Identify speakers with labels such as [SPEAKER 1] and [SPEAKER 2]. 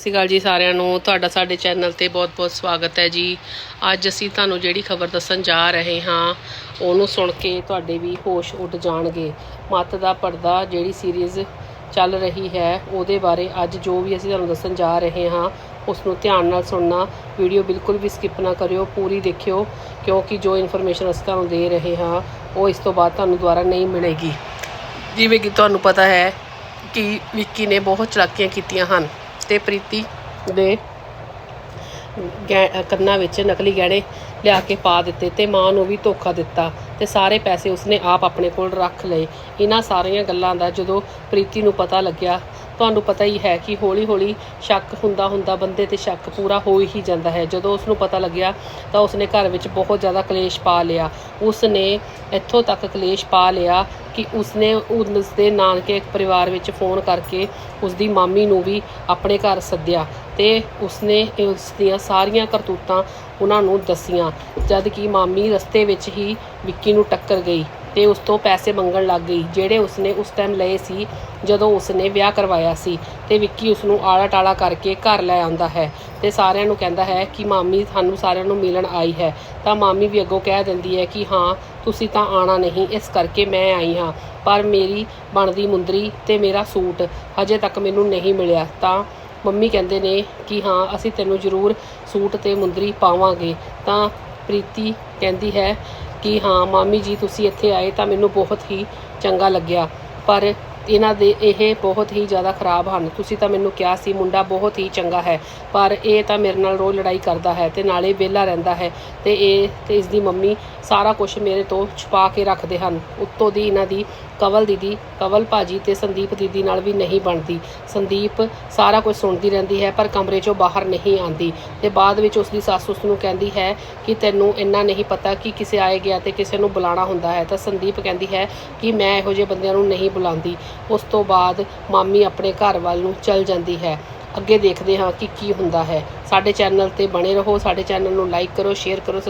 [SPEAKER 1] ਸਤਿ ਸ਼੍ਰੀ ਅਕਾਲ ਜੀ ਸਾਰਿਆਂ ਨੂੰ। ਤੁਹਾਡਾ ਸਾਡੇ ਚੈਨਲ ਤੇ ਬਹੁਤ-ਬਹੁਤ ਸਵਾਗਤ ਹੈ ਜੀ। ਅੱਜ ਅਸੀਂ ਤੁਹਾਨੂੰ ਜਿਹੜੀ ਖਬਰ ਦੱਸਣ ਜਾ ਰਹੇ ਹਾਂ, ਉਹਨੂੰ ਸੁਣ ਕੇ ਤੁਹਾਡੇ ਵੀ ਹੋਸ਼ ਉੱਡ ਜਾਣਗੇ। ਮੱਤ ਦਾ ਪਰਦਾ ਜਿਹੜੀ ਸੀਰੀਜ਼ ਚੱਲ ਰਹੀ ਹੈ, ਉਹਦੇ ਬਾਰੇ ਅੱਜ ਜੋ ਵੀ ਅਸੀਂ ਤੁਹਾਨੂੰ ਦੱਸਣ ਜਾ ਰਹੇ ਹਾਂ ਉਸ ਨੂੰ ਧਿਆਨ ਨਾਲ ਸੁਣਨਾ। ਵੀਡੀਓ ਬਿਲਕੁਲ ਵੀ ਸਕਿਪ ਨਾ ਕਰਿਓ, ਪੂਰੀ ਦੇਖਿਓ, ਕਿਉਂਕਿ ਜੋ ਇਨਫੋਰਮੇਸ਼ਨ ਅਸੀਂ ਤੁਹਾਨੂੰ ਦੇ ਰਹੇ ਹਾਂ, ਉਹ ਇਸ ਤੋਂ ਬਾਅਦ ਤੁਹਾਨੂੰ ਦੁਬਾਰਾ ਨਹੀਂ ਮਿਲੇਗੀ। ਜਿਵੇਂ ਕਿ ਤੁਹਾਨੂੰ ਪਤਾ ਹੈ ਕਿ ਵਿੱਕੀ ਨੇ ਬਹੁਤ ਚਲਾਕੀਆਂ ਕੀਤੀਆਂ ਹਨ। ਤੇ ਪ੍ਰੀਤੀ ਦੇ ਗਹਿ- ਕੰਨਾਂ ਵਿੱਚ ਨਕਲੀ ਗਹਿਣੇ ਲਿਆ ਕੇ ਪਾ ਦਿੱਤੇ ਤੇ ਮਾਂ ਨੂੰ ਵੀ ਧੋਖਾ ਦਿੱਤਾ ਤੇ ਸਾਰੇ ਪੈਸੇ ਉਸਨੇ ਆਪ ਆਪਣੇ ਕੋਲ ਰੱਖ ਲਏ। ਇਹਨਾਂ ਸਾਰੀਆਂ ਗੱਲਾਂ ਦਾ ਜਦੋਂ ਪ੍ਰੀਤੀ ਨੂੰ ਪਤਾ ਲੱਗਿਆ ਤੁਹਾਨੂੰ ਪਤਾ ਹੀ ਹੈ ਕਿ ਹੌਲੀ-ਹੌਲੀ ਸ਼ੱਕ ਹੁੰਦਾ ਹੁੰਦਾ ਬੰਦੇ ਤੇ ਸ਼ੱਕ ਪੂਰਾ ਹੋ ਹੀ ਜਾਂਦਾ ਹੈ। ਜਦੋਂ ਉਸ ਨੂੰ ਪਤਾ ਲੱਗਿਆ ਤਾਂ ਉਸਨੇ ਘਰ ਵਿੱਚ ਬਹੁਤ ਜ਼ਿਆਦਾ ਕਲੇਸ਼ ਪਾ ਲਿਆ। ਉਸ ਨੇ ਇੱਥੋਂ ਤੱਕ ਕਲੇਸ਼ ਪਾ ਲਿਆ ਕਿ ਉਸਨੇ ਉਸ ਦੇ ਨਾਨਕੇ ਪਰਿਵਾਰ ਵਿੱਚ ਫੋਨ ਕਰਕੇ ਉਸ ਦੀ ਮਾਮੀ ਨੂੰ ਵੀ ਆਪਣੇ ਘਰ ਸੱਦਿਆ ਤੇ ਉਸਨੇ ਉਸ ਦੀਆਂ ਸਾਰੀਆਂ ਕਰਤੂਤਾਂ ਉਹਨਾਂ ਨੂੰ ਦੱਸੀਆਂ। ਜਦ ਕਿ ਮਾਮੀ ਰਸਤੇ ਵਿੱਚ ਹੀ ਵਿੱਕੀ ਨੂੰ ਟੱਕਰ ਗਈ। ਤੇ ਉਸ ਤੋਂ ਪੈਸੇ ਮੰਗਣ ਲੱਗ ਗਈ, ਜਿਹੜੇ ਉਸਨੇ ਉਸ ਟਾਈਮ ਲਏ ਸੀ, ਜਦੋਂ ਉਸਨੇ ਵਿਆਹ ਕਰਵਾਇਆ ਸੀ ਤੇ ਵਿੱਕੀ ਉਸ ਨੂੰ ਆਲਾ ਟਾਲਾ ਕਰਕੇ ਘਰ ਲੈ ਆਉਂਦਾ ਹੈ ਤੇ ਸਾਰਿਆਂ ਨੂੰ ਕਹਿੰਦਾ ਹੈ ਕਿ ਮਾਮੀ ਸਾਨੂੰ ਸਾਰਿਆਂ ਨੂੰ ਮਿਲਣ ਆਈ ਹੈ। ਤਾਂ ਮਾਮੀ ਵੀ ਅੱਗੋਂ ਕਹਿ ਦਿੰਦੀ ਹੈ ਕਿ ਹਾਂ, ਤੁਸੀਂ ਤਾਂ ਆਣਾ ਨਹੀਂ, ਇਸ ਕਰਕੇ ਮੈਂ ਆਈ ਹਾਂ, ਪਰ ਮੇਰੀ ਬਣਦੀ ਮੁੰਦਰੀ ਤੇ ਮੇਰਾ ਸੂਟ ਹਜੇ ਤੱਕ ਮੈਨੂੰ ਨਹੀਂ ਮਿਲਿਆ। ਤਾਂ ਮੰਮੀ ਕਹਿੰਦੇ ਨੇ ਕਿ ਹਾਂ, ਅਸੀਂ ਤੈਨੂੰ ਜ਼ਰੂਰ ਸੂਟ ਤੇ ਮੁੰਦਰੀ ਪਾਵਾਂਗੇ। ਤਾਂ ਪ੍ਰੀਤੀ ਕਹਿੰਦੀ ਹੈ ਕਿ ਹਾਂ ਮਾਮੀ ਜੀ ਤੁਸੀਂ ਇੱਥੇ ਆਏ ਤਾਂ ਮੈਨੂੰ ਬਹੁਤ ਹੀ ਚੰਗਾ ਲੱਗਿਆ। ਪਰ ਇਹਨਾਂ ਦੇ ਇਹ ਬਹੁਤ ਹੀ ਜ਼ਿਆਦਾ ਖਰਾਬ ਹਨ। ਤੁਸੀਂ ਤਾਂ ਮੈਨੂੰ ਕਿਹਾ ਸੀ, ਮੁੰਡਾ ਬਹੁਤ ਹੀ ਚੰਗਾ ਹੈ, ਪਰ ਇਹ ਤਾਂ ਮੇਰੇ ਨਾਲ ਰੋਜ਼ ਲੜਾਈ ਕਰਦਾ ਹੈ ਤੇ ਨਾਲੇ ਵਿਹਲਾ ਰਹਿੰਦਾ ਹੈ ਤੇ ਇਹ ਤੇ ਇਸ ਦੀ ਮੰਮੀ ਸਾਰਾ ਕੁਝ ਮੇਰੇ ਤੋਂ ਛੁਪਾ ਕੇ ਰੱਖਦੇ ਹਨ। ਉੱਤੋਂ ਦੀ ਇਹਨਾਂ ਦੀ ਕਵਲ ਦੀਦੀ, ਕਵਲ ਭਾਜੀ ਤੇ ਸੰਦੀਪ ਦੀਦੀ ਨਾਲ ਵੀ ਨਹੀਂ ਬਣਦੀ। ਸੰਦੀਪ ਸਾਰਾ ਕੁਝ ਸੁਣਦੀ ਰਹਿੰਦੀ ਹੈ, ਪਰ ਕਮਰੇ 'ਚੋਂ ਬਾਹਰ ਨਹੀਂ ਆਂਦੀ ਤੇ ਬਾਅਦ ਵਿੱਚ ਉਸ ਦੀ ਸੱਸ ਉਸ ਨੂੰ ਕਹਿੰਦੀ ਹੈ ਕਿ ਤੈਨੂੰ ਇੰਨਾ ਨਹੀਂ ਪਤਾ ਕਿ ਕਿਸੇ ਆਏ ਗਿਆ ਤੇ ਕਿਸੇ ਨੂੰ ਬੁਲਾਣਾ ਹੁੰਦਾ ਹੈ। ਤਾਂ ਸੰਦੀਪ ਕਹਿੰਦੀ ਹੈ ਕਿ ਮੈਂ ਇਹੋ ਜਿਹੇ ਬੰਦਿਆਂ ਨੂੰ ਨਹੀਂ ਬੁਲਾਉਂਦੀ। ਉਸ ਤੋਂ ਬਾਅਦ ਮਾਮੀ ਆਪਣੇ ਘਰ ਵੱਲ ਨੂੰ ਚਲ ਜਾਂਦੀ ਹੈ। ਅੱਗੇ ਦੇਖਦੇ ਹਾਂ ਕਿ ਕੀ ਹੁੰਦਾ ਹੈ। ਸਾਡੇ ਚੈਨਲ ਤੇ ਬਣੇ ਰਹੋ, ਸਾਡੇ ਚੈਨਲ ਨੂੰ ਲਾਈਕ ਕਰੋ ਸ਼ੇਅਰ ਕਰੋ